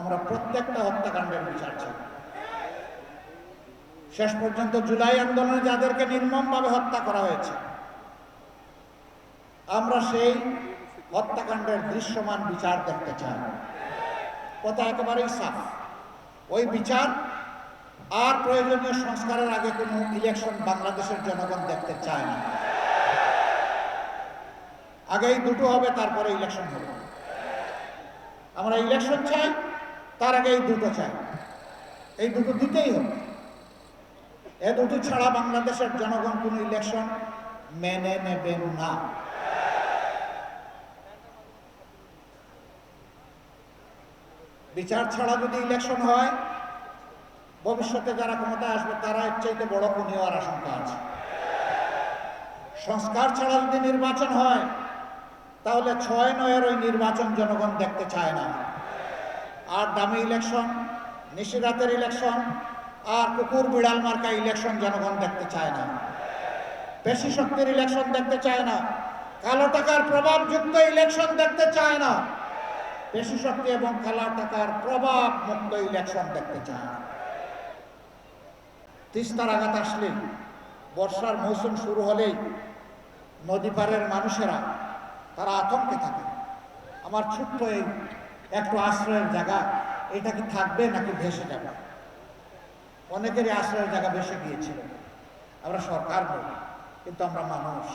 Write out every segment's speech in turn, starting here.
আমরা প্রত্যেকটা হত্যাকাণ্ডের বিচার চাই। শেষ পর্যন্ত জুলাই আন্দোলনে যাদেরকে নির্মমভাবে হত্যা করা হয়েছে, আমরা সেই হত্যাকাণ্ডের দৃশ্যমান বিচার দেখতে চাই। কথা একেবারেই সাফ। ওই বিচার আর প্রয়োজনীয় সংস্কারের আগে কোনো ইলেকশন বাংলাদেশের জনগণ দেখতে চায় না। আগেই দুটো হবে, তারপরে ইলেকশন হবে। আমরা ইলেকশন চাই তার আগে এই দুটো চাই। এই দুটো দিতেই হবে এ দুটো ছাড়া বাংলাদেশের জনগণ কোনো ইলেকশন মেনে নেবেন না। বিচার ছাড়া যদি ইলেকশন হয়, ভবিষ্যতে যারা ক্ষমতায় আসবে, তারা এর চাইতে বড় খুনি হওয়ার আশঙ্কা আছে। সংস্কার ছাড়া যদি নির্বাচন হয়, তাহলে ছয় নয়ের ওই নির্বাচন জনগণ দেখতে চায় না। আর দামি ইলেকশন নিশিরাতের ইলেকশন আর কুকুর বিড়াল মার্কা ইলেকশন জনগণ দেখতে চায় না। পেশি শক্তির ইলেকশন দেখতে চায় না। কালো টাকার প্রভাবযুক্ত ইলেকশন দেখতে চায় না। পেশি শক্তি এবং কালো টাকার প্রভাব মুক্ত ইলেকশন দেখতে চায় না। তিস্তার আঘাত আসলে বর্ষার মৌসুম শুরু হলেই নদী পাড়ের মানুষেরা তারা আতঙ্কে থাকে। আমার ছোট্ট এই একটু আশ্রয়ের জায়গা, এটা কি থাকবে নাকি ভেসে যাবে? অনেকেরই আশ্রয়ের জায়গা ভেসে গিয়েছিল। আমরা সরকার নই, কিন্তু আমরা মানুষ।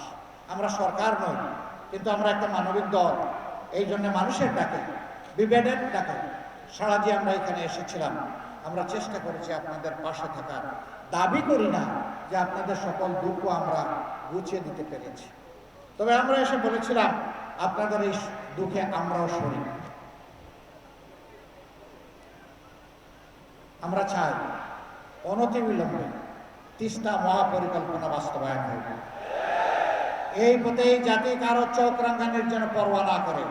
আমরা সরকার নই, কিন্তু আমরা একটা মানবিক দল। এই জন্য মানুষের ডাকে বিবেডের ডাকে। সারা দিয়ে আমরা এখানে এসেছিলাম, আমরা চেষ্টা করেছি আপনাদের পাশে থাকার। দাবি করি না যে আপনাদের সকল দুঃখ আমরা গুছিয়ে দিতে পেরেছি। তবে আমরা এসে বলেছিলাম, আপনাদের এই দুঃখে আমরাও শরীর। আমরা চাই অনতিবিলম্বে তিস্তা মহাপরিকল্পনা বাস্তবায়ন হবে এই পথে এই জাতি কারও চোখ রাঙ্গানির জন্য পরোয়া না করে।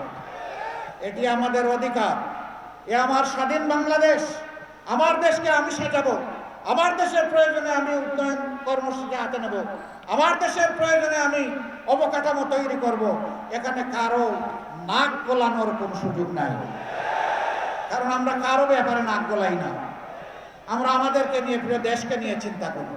এটি আমাদের অধিকার। এ আমার স্বাধীন বাংলাদেশ। আমার দেশকে আমি সাজাবো। আমার দেশের প্রয়োজনে আমি উন্নয়ন কর্মসূচি হাতে নেব। আমার দেশের প্রয়োজনে আমি অবকাঠামো তৈরি করব। এখানে কারও নাক গোলানোর কোনো সুযোগ নাই। কারণ আমরা কারও ব্যাপারে নাক গোলাই না। আমরা আমাদেরকে নিয়ে প্রিয় দেশকে নিয়ে চিন্তা করি